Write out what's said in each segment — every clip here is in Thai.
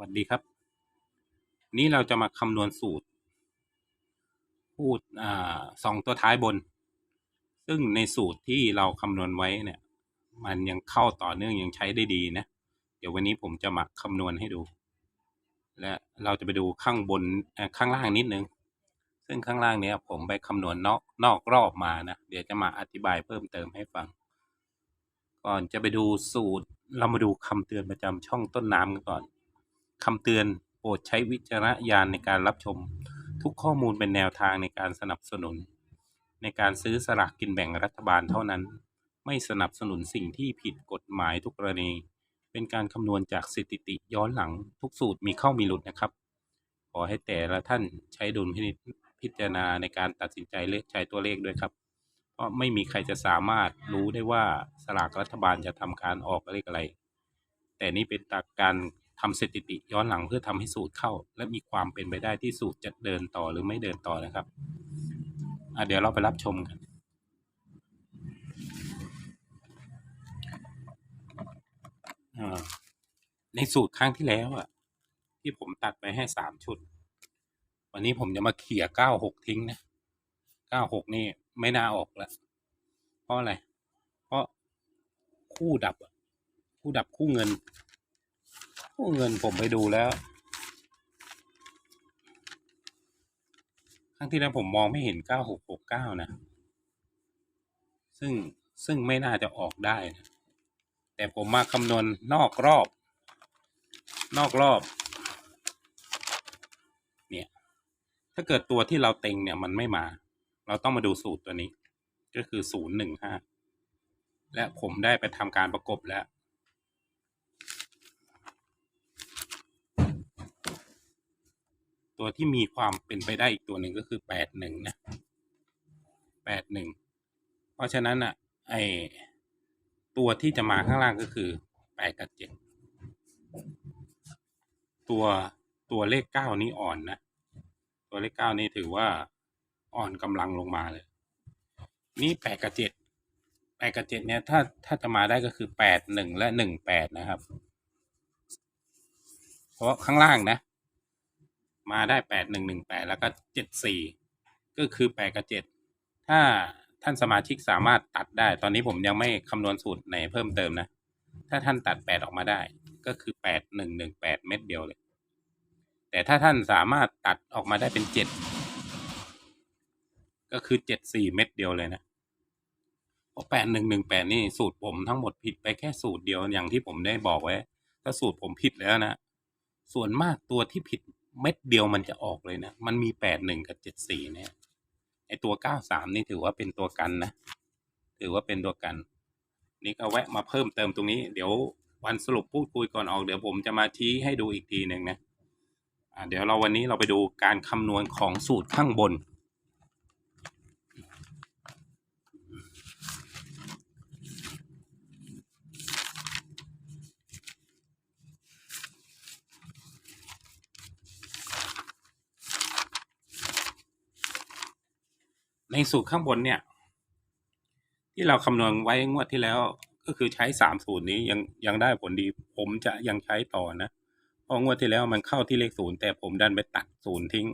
วัสดีครับ นี้เราจะมาคำนวณสูตร พูดอ่าสองตัวท้ายบน ซึ่งในสูตรที่เราคำนวณไว้เนี่ย มันยังเข้าต่อเนื่องยังใช้ได้ดีนะ เดี๋ยววันนี้ผมจะมาคำนวณให้ดู และเราจะไปดูข้างบนข้างล่างนิดนึง ซึ่งข้างล่างเนี้ยผมไปคำนวณนอกนอกรอบมานะ เดี๋ยวจะมาอธิบายเพิ่มเติมให้ฟัง ก่อนจะไปดูสูตรเรามาดูคำเตือนประจำช่องต้นน้ำกันก่อน คำเตือนโปรดใช้วิจารณญาณในการรับชม ทุกข้อมูลเป็นแนวทางในการสนับสนุน ในการซื้อสลากกินแบ่งรัฐบาลเท่านั้น ไม่สนับสนุนสิ่งที่ผิดกฎหมายทุกกรณี เป็นการคำนวณจากสถิติย้อนหลังทุกสูตรมีเข้ามีหลุดนะครับ ขอให้แต่ละท่านใช้ดุลพินิจพิจารณาในการตัดสินใจเลือกใช้ตัวเลขด้วยครับ เพราะไม่มีใครจะสามารถรู้ได้ว่าสลากรัฐบาลจะทำการออกเลขอะไร แต่นี่เป็นจากการ ทำสถิติย้อนหลังเพื่อทำให้สูตรเข้า และมีความเป็นไปได้ที่สูตรจะเดินต่อหรือไม่เดินต่อนะครับเดี๋ยวเราไปรับชมกัน ในสูตรครั้งที่แล้วอะ ที่ผมตัดไปให้สามชุด วันนี้ผมจะมาเขี่ยเก้าหกทิ้งนะเก้าหกนี่ไม่น่าออกแล้วเพราะอะไร เพราะคู่ดับคู่ดับคู่เงิน เงินผมไปดูแล้ว ครั้งที่แล้วผมมองไม่เห็นเก้าหกหกเก้านะ ซึ่งซึ่งไม่น่าจะออกได้นะแต่ผมมาคำนวณนอกรอบ นอกรอบ เนี่ย ถ้าเกิดตัวที่เราเต็งเนี่ยมันไม่มา เราต้องมาดูสูตรตัวนี้ ก็คือศูนย์หนึ่งห้าและผมได้ไปทำการประกบแล้ว ตัวที่มีความเป็นไปได้อีกตัวหนึ่งก็คือแปดหนึ่งนะแปดหนึ่งเพราะฉะนั้นอะไอตัวที่จะมาข้างล่างก็คือแปดกับเจ็ดตัวตัวเลขเก้านี้อ่อนนะ ตัวเลขเก้านี่ถือว่าอ่อนกำลังลงมาเลย นี่แปดกับเจ็ดแปดกับเจ็ดเนี่ยถ้าถ้าจะมาได้ก็คือแปดหนึ่งและหนึ่งแปดนะครับ เพราะข้างล่างนะ มาได้แปดหนึ่งหนึ่งแปดแล้วก็เจ็ดสี่ก็คือแปดกับเจ็ดถ้าท่านสมาชิกสามารถตัดได้ ตอนนี้ผมยังไม่คำนวณสูตรไหนเพิ่มเติมนะ ถ้าท่านตัดแปดออกมาได้ ก็คือแปดหนึ่งหนึ่งแปดเม็ดเดียวเลย แต่ถ้าท่านสามารถตัดออกมาได้เป็นเจ็ดก็คือเจ็ดสี่เม็ดเดียวเลยนะเพราะแปดหนึ่งหนึ่งแปดนี่สูตรผมทั้งหมดผิดไปแค่สูตรเดียวอย่างที่ผมได้บอกไว้ ถ้าสูตรผมผิดแล้วนะ ส่วนมากตัวที่ผิด เม็ดเดียวมันจะออกเลยนะ มันมีแปดหนึ่งกับเจ็ดสี่เนี่ย ไอตัวเก้าสามนี่ถือว่าเป็นตัวกันนะ ถือว่าเป็นตัวกัน นี่ก็แวะมาเพิ่มเติมตรงนี้ เดี๋ยววันสรุปพูดคุยก่อนออกเดี๋ยวผมจะมาชี้ให้ดูอีกทีหนึ่งนะอ่าเดี๋ยวเราวันนี้เราไปดูการคำนวณของสูตรข้างบน ในสูตรข้างบนเนี่ย ที่เราคำนวณไว้งวดที่แล้ว ก็คือใช้สามสูตรนี้ยังยังได้ผลดี ผมจะยังใช้ต่อนะเพราะงวดที่แล้วมันเข้าที่เลขศูนย์แต่ผมดันไปตัดศูนย์ทิ้ง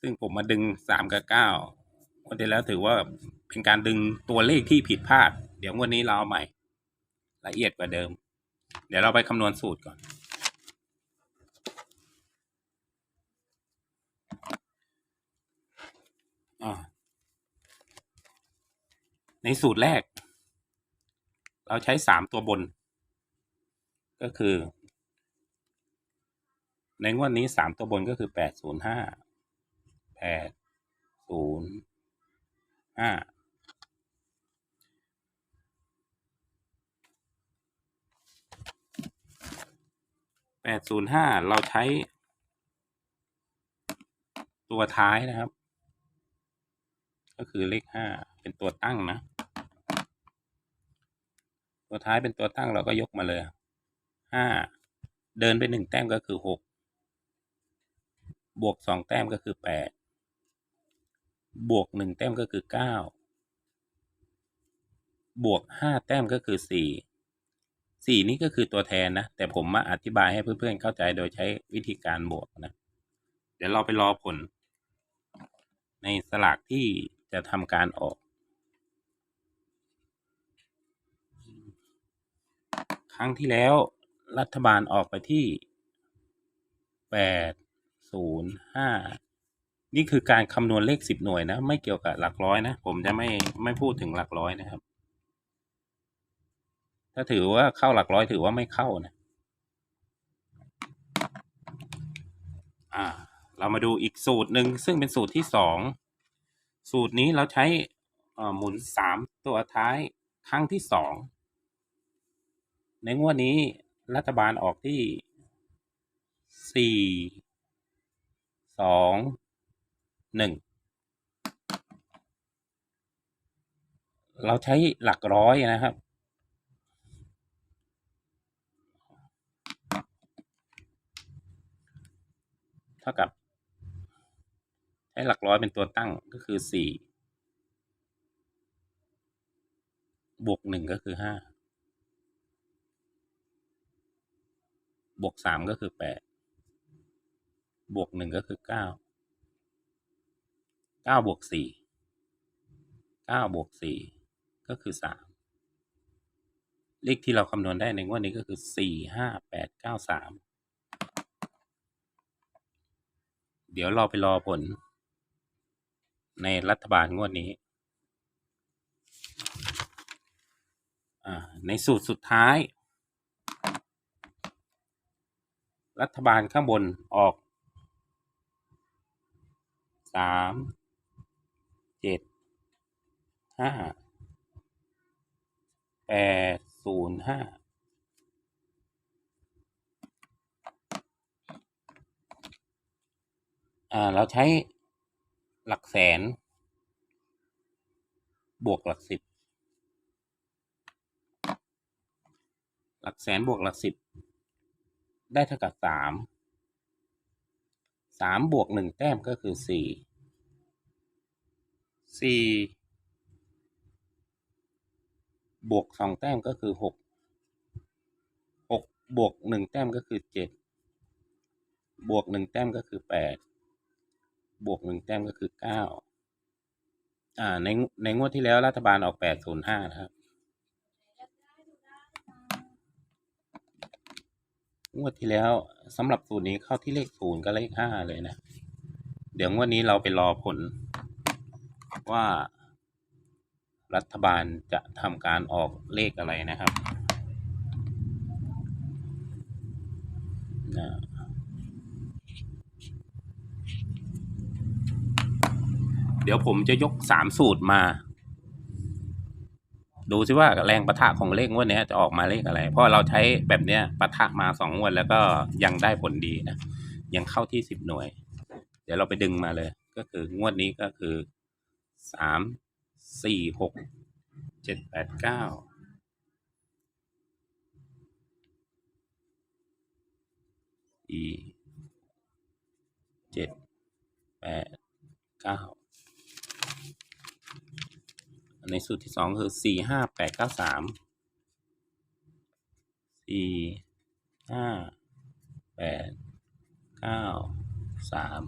ซึ่งผมมาดึงสามกับเก้างวดที่แล้วถือว่าเป็นการดึงตัวเลขที่ผิดพลาด เดี๋ยวงวดนี้เราเอาใหม่ ละเอียดกว่าเดิม เดี๋ยวเราไปคำนวณสูตรก่อนอ่า ในสูตรแรก เราใช้สามตัวบน ก็คือ ในงวดนี้สามตัวบนก็คือแปดศูนย์ห้าแปดศูนย์ห้าแปดศูนย์ห้าเราใช้ ตัวท้ายนะครับ ก็คือเลขห้าเป็นตัวตั้งนะ ตัวท้ายเป็นตัวตั้งเราก็ยกมาเลยห้าเดินไปหนึ่งแต้มก็คือหกบวกสองแต้มก็คือแปดบวกหนึ่งแต้มก็คือเก้าบวกห้าแต้มก็คือสี่สี่นี่ก็คือตัวแทนนะ แต่ผมมาอธิบายให้เพื่อนๆเข้าใจโดยใช้วิธีการบวกนะ เดี๋ยวเราไปรอผล ในสลากที่จะทำการออก ครั้งที่แล้วรัฐบาลออกไปที่แปดศูนย์ห้านี่คือการคำนวณเลขสิบหน่วยนะ ไม่เกี่ยวกับหลักร้อยนะ ผมจะไม่ไม่พูดถึงหลักร้อยนะครับ ถ้าถือว่าเข้าหลักร้อยถือว่าไม่เข้านะ อ่า เรามาดูอีกสูตรหนึ่งซึ่งเป็นสูตรที่สองสูตรนี้เราใช้อหมุนสามตัวท้ายครั้งที่สอง ในงวดนี้รัฐบาลออกที่สี่สองหนึ่งเราใช้หลักร้อยนะครับ เท่ากับ ใช้หลักร้อยเป็นตัวตั้งก็คือสี่บวกหนึ่งก็คือห้า บวกสามก็คือแปดบวกหนึ่งก็คือเก้าเก้าบวกสี่เก้าบวกสี่ก็คือสามเลขที่เราคำนวณได้ในงวดนี้ก็คือสี่ห้าแปดเก้าสามเดี๋ยวเราไปรอผล ในรัฐบาลงวดนี้ ในสูตรสุดท้าย รัฐบาลข้างบนออกสามเจ็ดห้าแปดศูนย์ห้าอ่า เราใช้หลักแสน บวกหลักสิบ หลักแสนบวกหลักสิบ ได้เท่ากับสามสามบวกหนึ่งแต้มก็คือสี่สี่บวกสองแต้มก็คือหกหกบวกหนึ่งแต้มก็คือเจ็ดบวกหนึ่งแต้มก็คือแปดบวกหนึ่งแต้มก็คือเก้าอ่าในในงวดที่แล้วรัฐบาลออกแปดศูนย์ห้านะครับ งวดที่แล้วสำหรับสูตรนี้เข้าที่เลขศูนย์กับเลขห้าเลยนะ เดี๋ยวงวดนี้เราไปรอผล ว่ารัฐบาลจะทำการออกเลขอะไรนะครับนะเดี๋ยวผมจะยกสามสูตรมา ดูซิว่าแรงประทะของเลขงวดนี้จะออกมาเลขอะไร เพราะเราใช้แบบเนี้ยประทะมาสองงวดแล้วก็ยังได้ผลดีนะ ยังเข้าที่สิบหน่วย เดี๋ยวเราไปดึงมาเลย ก็คืองวดนี้ก็คือสามสี่หกเจ็ดแปดเก้าสี่เจ็ดแปดเก้า ในสูตรที่สองคือสี่ห้าแปดเก้าสามสี่ห้าแปดเก้าสาม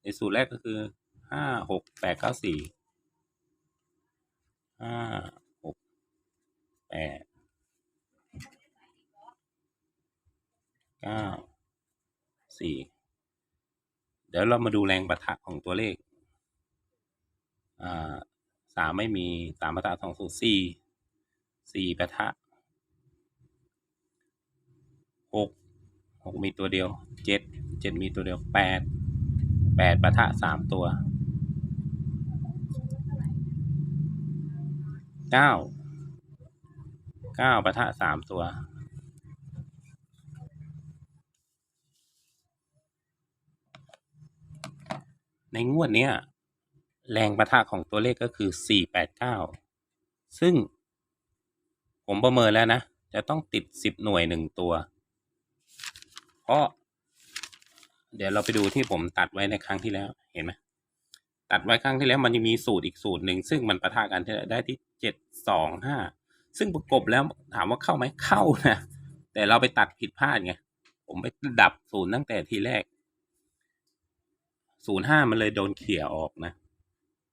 ในสูตรแรกก็คือห้าหกแปดเก้าสี่ห้าหกแปดเก้าสี่เดี๋ยวเรามาดูแรงประทะของตัวเลขอ่า สามไม่มีสามประทะสองสูตรสี่สี่ประทะหกหกมีตัวเดียวเจ็ดเจ็ดมีตัวเดียวแปดแปดประทะสามตัวเก้าเก้าประทะสามตัวในงวดเนี้ย แรงประทะของตัวเลขก็คือ 489 ซึ่ง ผมประเมินแล้วนะ จะต้องติด 10 หน่วยหนึ่งตัว เพราะ เดี๋ยวเราไปดูที่ผมตัดไว้ในครั้งที่แล้ว เห็นไหมตัดไว้ครั้งที่แล้วมันยังมีสูตรอีกสูตรหนึ่ง ซึ่งมันประทะกันได้ที่ 725 ซึ่งประกบแล้วถามว่าเข้าไหมเข้านะ แต่เราไปตัดผิดพลาดไง ผมไปดับศูนย์ตั้งแต่ทีแรกศูนย์ห้ามันเลยโดนเขี่ยออกนะ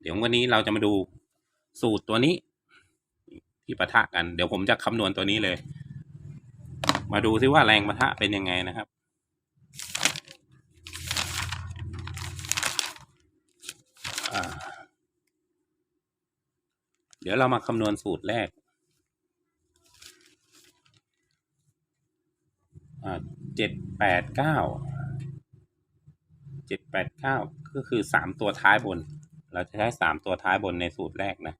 เดี๋ยววันนี้เราจะมาดูสูตรตัวนี้ ที่ปะทะกัน เดี๋ยวผมจะคำนวณตัวนี้เลย มาดูซิว่าแรงปะทะเป็นยังไงนะครับ เดี๋ยวเรามาคำนวณสูตรแรกอ่าเจ็ดแปดเก้าเจ็ดแปดเก้าก็คือสามตัวท้ายบน เราจะใช้สามตัวท้ายบนในสูตรแรกนะ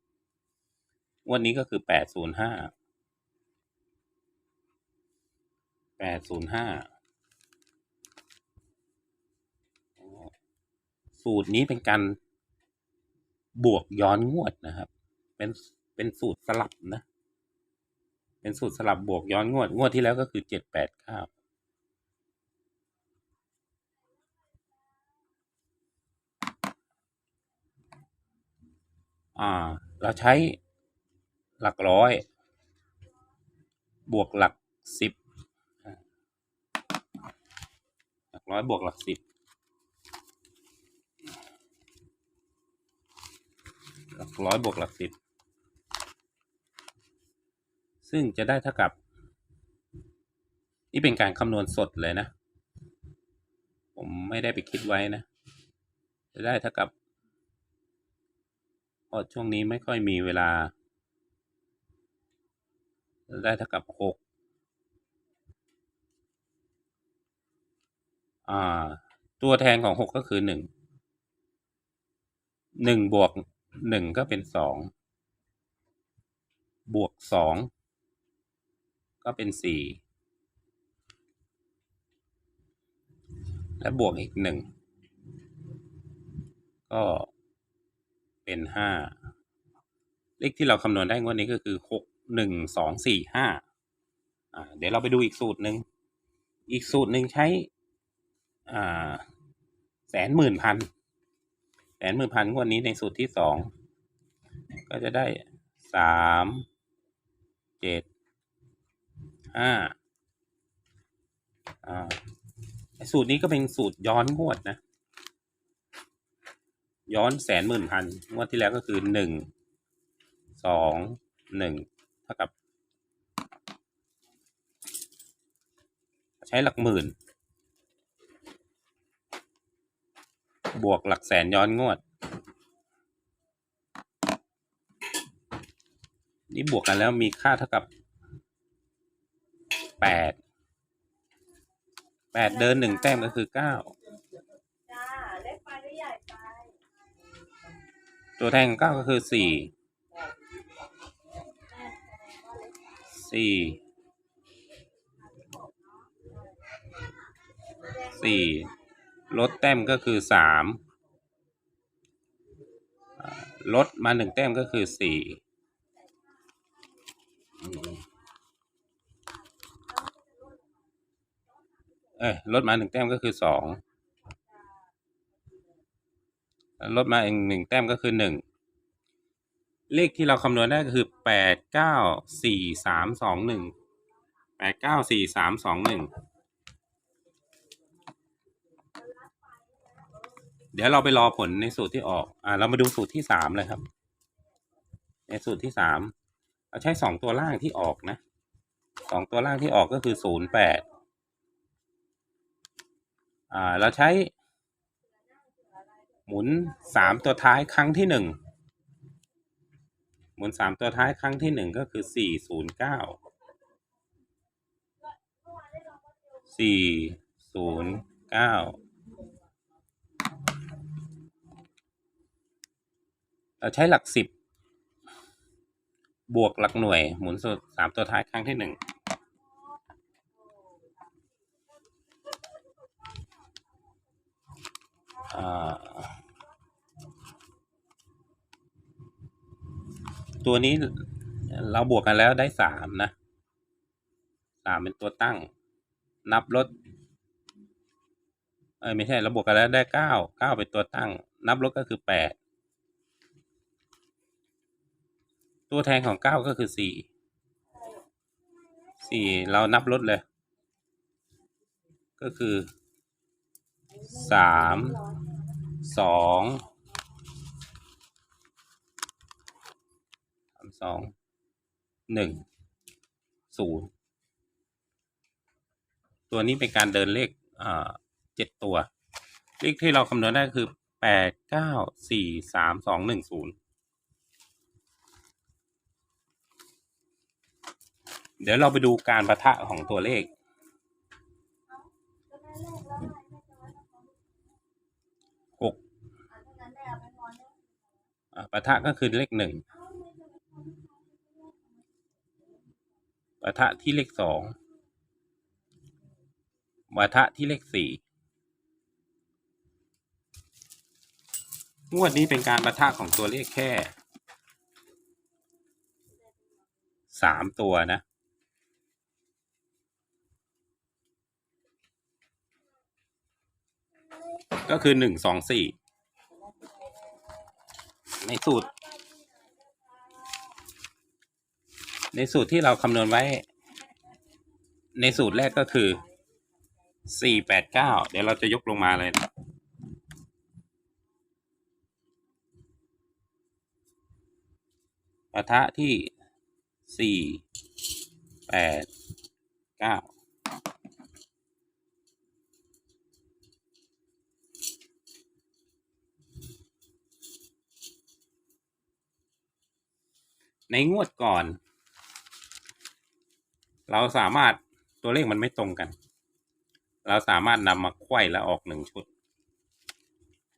วันนี้ก็คือแปดศูนย์ห้าแปดศูนย์ห้าสูตรนี้เป็นการบวกย้อนงวดนะครับ เป็นเป็นสูตรสลับนะ เป็นสูตรสลับบวกย้อนงวด งวดที่แล้วก็คือเจ็ดแปดเก้า อ่า เราใช้หลักร้อย บวกหลักสิบหลักร้อยบวกหลักสิบหลักร้อยบวกหลักสิบซึ่งจะได้เท่ากับ นี่เป็นการคำนวณสดเลยนะ ผมไม่ได้ไปคิดไว้นะ จะได้เท่ากับ เพราะช่วงนี้ไม่ค่อยมีเวลา ได้เท่ากับหกอ่าตัวแทนของหกก็คือหนึ่งหนึ่งบวกหนึ่งก็เป็นสองบวกสองก็เป็นสี่และบวกอีกหนึ่งก็ เป็นห้าเลขที่เราคำนวณได้งวดนี้ก็คือหกหนึ่งสองสี่ห้าเดี๋ยวเราไปดูอีกสูตรหนึ่งอีกสูตรหนึ่งใช้อ่าแสนหมื่นพันแสนหมื่นพันงวดนี้ในสูตรที่สองก็จะได้สามเจ็ดห้าอ่าสูตรนี้ก็เป็นสูตรย้อนงวดนะ ย้อนแสนหมื่นพันงวดที่แล้วก็คือหนึ่งสองหนึ่งเท่ากับ ใช้หลักหมื่น บวกหลักแสนย้อนงวด นี่บวกกันแล้วมีค่าเท่ากับแปดแปดเดินหนึ่งแต้มก็คือเก้า เล็กไปหรือใหญ่ไป ตัวแทนของเก้าก็คือสี่สี่สี่ลดแต้มก็คือสามลดมาหนึ่งแต้มก็คือสี่เอ้ยลดมาหนึ่งแต้มก็คือสอง ลดมาอีกหนึ่งแต้มก็คือหนึ่งเลขที่เราคำนวณได้ก็คือแปดเก้าสี่สามสองหนึ่งแปดเก้าสี่สามสองหนึ่งเดี๋ยวเราไปรอผลในสูตรที่ออก อ่า เรามาดูสูตรที่สามเลยครับ ในสูตรที่สามเราใช้สองตัวล่างที่ออกนะสองตัวล่างที่ออกก็คือศูนย์แปดอ่า เราใช้ หมุนสามตัวท้ายครั้งที่หนึ่งหมุนสามตัวท้ายครั้งที่หนึ่งก็คือสี่ศูนย์เก้าสี่ศูนย์เก้าเราใช้หลักสิบบวกหลักหน่วย หมุนสสามตัวท้ายครั้งที่หนึ่งอ่า ตัวนี้เราบวกกันแล้วได้สามนะสามเป็นตัวตั้ง นับลดเอ้ยไม่ใช่เราบวกกันแล้วได้เก้าเก้าเป็นตัวตั้ง นับลดก็คือแปดตัวแทนของเก้าก็คือสี่สี่เรานับลดเลย ก็คือสามสอง สองหนึ่งศูนย์ตัวนี้เป็นการเดินเลขเจ็ดตัว เลขที่เราคำนวณได้คือแปดเก้าสี่สามสองหนึ่งศูนย์เดี๋ยวเราไปดูการประทะของตัวเลข หกปนอนเนี่ยอ่าปะทะก็คือเลขหนึ่ง ปะทะที่เลขสองปะทะที่เลขสี่งวดนี้เป็นการปะทะของตัวเลขแค่สามตัวนะก็คือหนึ่งสองสี่ในสูตร ในสูตรที่เราคำนวณไว้ ในสูตรแรกก็คือสี่แปดเก้าเดี๋ยวเราจะยกลงมาเลยนะปะทะที่สี่แปดเก้าในงวดก่อน เราสามารถตัวเลขมันไม่ตรงกัน เราสามารถนำมาไขว้แล้วออกหนึ่งชุด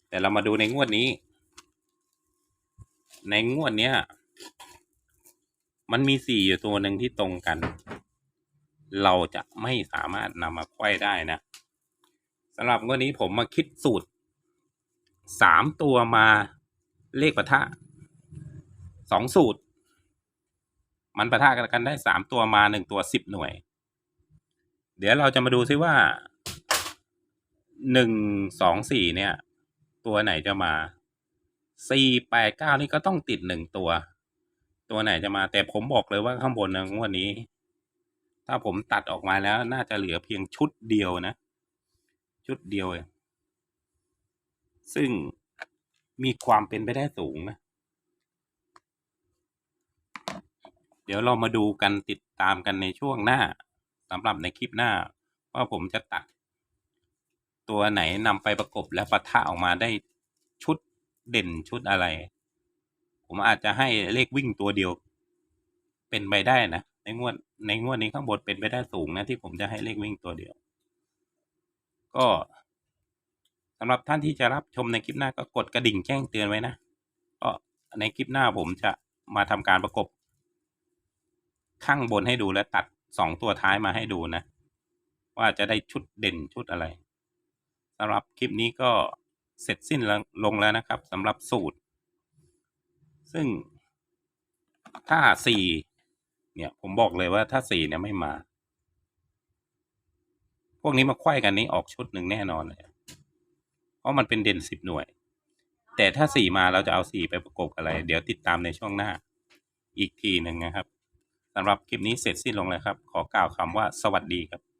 แต่เรามาดูในงวดนี้ ในงวดเนี้ย มันมีสี่อยู่ตัวหนึ่งที่ตรงกัน เราจะไม่สามารถนำมาไขว้ได้นะสำหรับงวดนี้ผมมาคิดสูตรสามตัวมาเลขปะทะสองสูตร มันประทะกันได้สามตัวมาหนึ่งตัวสิบหน่วย เดี๋ยวเราจะมาดูซิว่าหนึ่งสองสี่เนี่ย ตัวไหนจะมาสี่แปดเก้านี่ก็ต้องติดหนึ่งตัว ตัวไหนจะมาแต่ผมบอกเลยว่าข้างบนนะงวดนี้ ถ้าผมตัดออกมาแล้วน่าจะเหลือเพียงชุดเดียวนะ ชุดเดียวเองซึ่งมีความเป็นไปได้สูงนะ เดี๋ยวเรามาดูกันติดตามกันในช่วงหน้าสำหรับในคลิปหน้า ว่าผมจะตัด ตัวไหนนำไปประกบและปะทะออกมาได้ชุดเด่นชุดอะไร ผมอาจจะให้เลขวิ่งตัวเดียว เป็นไปได้นะ ในงวดในงวดนี้ข้างบนเป็นไปได้สูงนะที่ผมจะให้เลขวิ่งตัวเดียว ก็สำหรับท่านที่จะรับชมในคลิปหน้าก็กดกระดิ่งแจ้งเตือนไว้นะก็ในคลิปหน้าผมจะมาทำการประกบ ข้างบนให้ดูและตัดสองตัวท้ายมาให้ดูนะ ว่าจะได้ชุดเด่นชุดอะไรสำหรับคลิปนี้ก็เสร็จสิ้นลงแล้วนะครับสำหรับสูตร ซึ่งถ้าสี่เนี่ยผมบอกเลยว่าถ้าสี่เนี่ยไม่มา พวกนี้มาไขว้กันนี้ออกชุดหนึ่งแน่นอนเลย เพราะมันเป็นเด่นสิบหน่วย แต่ถ้าสี่มาเราจะเอาสี่ไปประกบอะไร เดี๋ยวติดตามในช่วงหน้า อีกทีหนึ่งนะครับ สำหรับคลิปนี้เสร็จสิ้นลงแล้วครับ ขอกล่าวคำว่าสวัสดีครับ